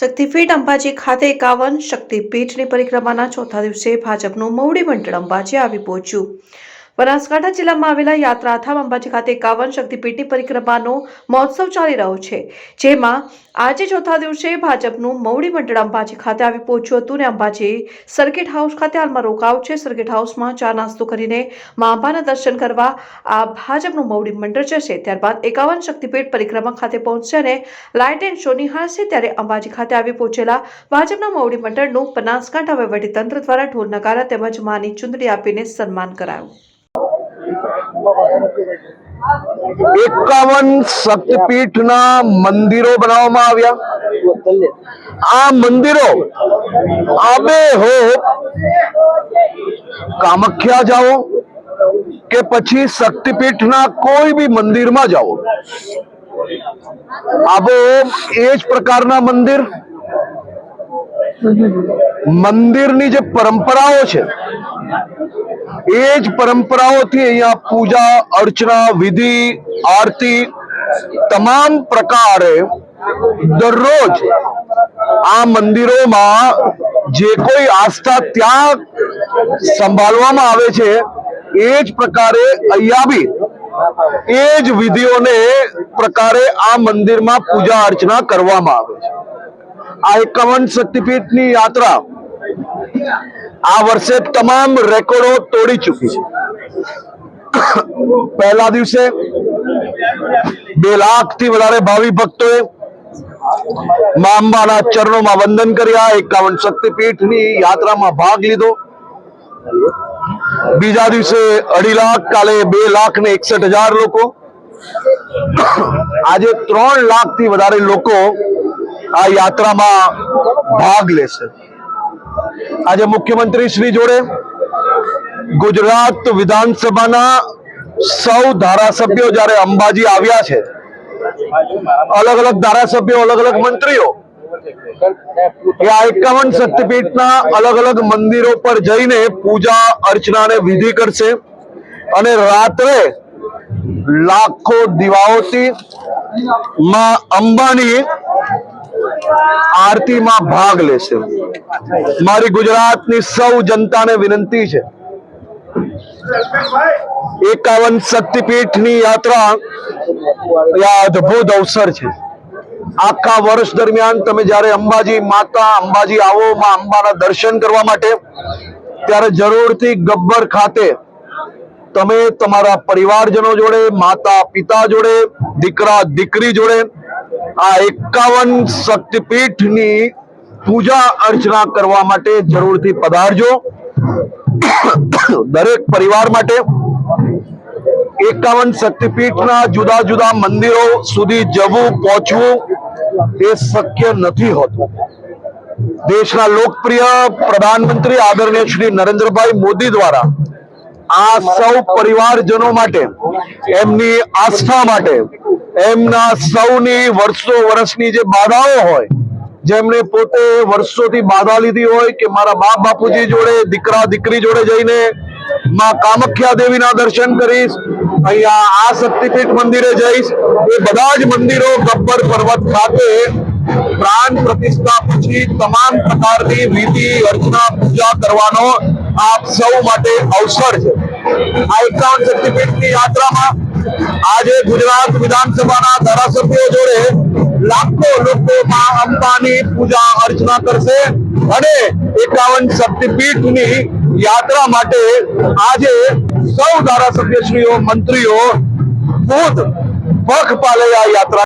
શક્તિપીઠ અંબાજી ખાતે એકાવન શક્તિપીઠની પરિક્રમાના ચોથા દિવસે ભાજપનું મવડી મંડળ અંબાજી આવી પહોંચ્યું. બનાસકાંઠા જિલ્લામાં આવેલા યાત્રાધામ અંબાજી ખાતે એકાવન શક્તિપીઠની પરિક્રમાનો મહોત્સવ ચાલી રહ્યો છે. જેમાં આજે ચોથા દિવસે ભાજપનું મવડી મંડળ અંબાજી ખાતે આવી પહોંચ્યું હતું અને અંબાજી સર્કિટ હાઉસ ખાતે હાલમાં રોકાવ છે. સર્કિટ હાઉસમાં ચા નાસ્તો કરીને મા અંબાના દર્શન કરવા આ ભાજપનું મવડી મંડળ જશે. ત્યારબાદ એકાવન શક્તિપીઠ પરિક્રમા ખાતે પહોંચશે અને લાઇટ એન્ડ શો નિહાળશે. ત્યારે અંબાજી ખાતે આવી પહોંચેલા ભાજપના મવડી મંડળનું બનાસકાંઠા વહીવટીતંત્ર દ્વારા ઢોલ નગારા તેમજ માની ચુંદડી આપીને સન્માન કરાયું. એકાવન શક્તિપીઠના મંદિરો બનાવવામાં આવ્યા. આ મંદિરો આબે હો કામખ્યા જાઓ કે પછી શક્તિપીઠના કોઈ બી મંદિરમાં જાઓ. આબો એ જ પ્રકારના મંદિર. મંદિરની જે પરંપરાઓ છે એ જ પરંપરાઓથી અહીંયા પૂજા, અર્ચના, વિધિ, આરતી તમામ પ્રકારે દરરોજ આ મંદિરોમાં જે કોઈ આસ્થા ત્યાં સંભાળવામાં આવે છે, એ જ પ્રકારે અહીંયા બી એ જ વિધિઓને પ્રકારે આ મંદિરમાં પૂજા અર્ચના કરવામાં આવે છે. આ એકાવન શક્તિપીઠની યાત્રા આ વર્ષે તમામ રેકોર્ડો તોડી ચૂકી છે. પહેલા દિવસે બે લાખથી વધારે ભાવિ ભક્તોએ મા અંબાના ચરણોમાં વંદન કર્યા, એકાવન શક્તિપીઠની યાત્રામાં ભાગ લીધો. બીજા દિવસે અઢી લાખ, કાલે બે લાખ ને એકસઠ હજાર લોકો. આજે ત્રણ લાખથી વધારે લોકો આ યાત્રામાં ભાગ લેશે. આજે મુખ્યમંત્રી જોડે ગુજરાત વિધાનસભાના સૌ ધારાસભ્યો જ્યારે અંબાજી આવ્યા છે, અલગ અલગ ધારાસભ્યો, અલગ અલગ મંત્રીઓ, એ આ એકાવન શક્તિપીઠના અલગ અલગ મંદિરો પર જઈને પૂજા અર્ચના ને વિધિ કરશે અને રાત્રે લાખો દીવાઓથી માં અંબાની આરતીમાં ભાગ લેશે મારી ગુજરાતની સૌ જનતાને વિનંતી છે. એકાવન શક્તિપીઠની યાત્રા અદભુત અવસર છે. આખા વર્ષ દરમિયાન તમે જ્યારે અંબાજી માતા, અંબાજી આવો, માં અંબાના દર્શન કરવા માટે, ત્યારે જરૂરથી ગબ્બર ખાતે તમે તમારા પરિવારજનો જોડે માતા પિતા જોડે દીકરા દીકરી જોડે આ એકાવન શક્તિપીઠની પૂજા અર્ચના કરવા માટે જરૂરથી પધારજો. દરેક પરિવાર માટે એકાવન શક્તિપીઠના જુદા જુદા મંદિરો સુધી જવું, પહોંચવું એ શક્ય નથી હોતું. દેશના લોકપ્રિય પ્રધાનમંત્રી આદરણીય શ્રી નરેન્દ્રભાઈ મોદી દ્વારા આ સૌ પરિવારજનો માટે, એમની આસ્થા માટે એમના સૌની વર્ષો વર્ષની જે બાધાઓ હોય જેમને પોતે વર્ષોથી બાધા લીધી હોય કે મારા બાપ બાપુજી જોડે, દીકરા દીકરી જોડે જઈને માં કામખ્યા દેવીના દર્શન કરીશ, અહીંયા આ શક્તિપીઠ મંદિરે જઈશ. એ બધા જ મંદિરો ગબ્બર પર્વત ખાતે પ્રાણ પ્રતિષ્ઠા પછી તમામ પ્રકારની વિધિ, અર્ચના, પૂજા કરવાનો આપ સૌ માટે અવસર છે. આ એકાવન શક્તિપીઠની યાત્રામાં આજે ગુજરાત વિધાનસભાના ધારાસભ્યો જોડે લાખો લોકો માં અંબાની પૂજા અર્ચના કરશે અને એકાવન શક્તિપીઠની યાત્રા માટે આજે સૌ ધારાસભ્યશ્રીઓ, મંત્રીઓ ખુદ પગ પાલે આ યાત્રા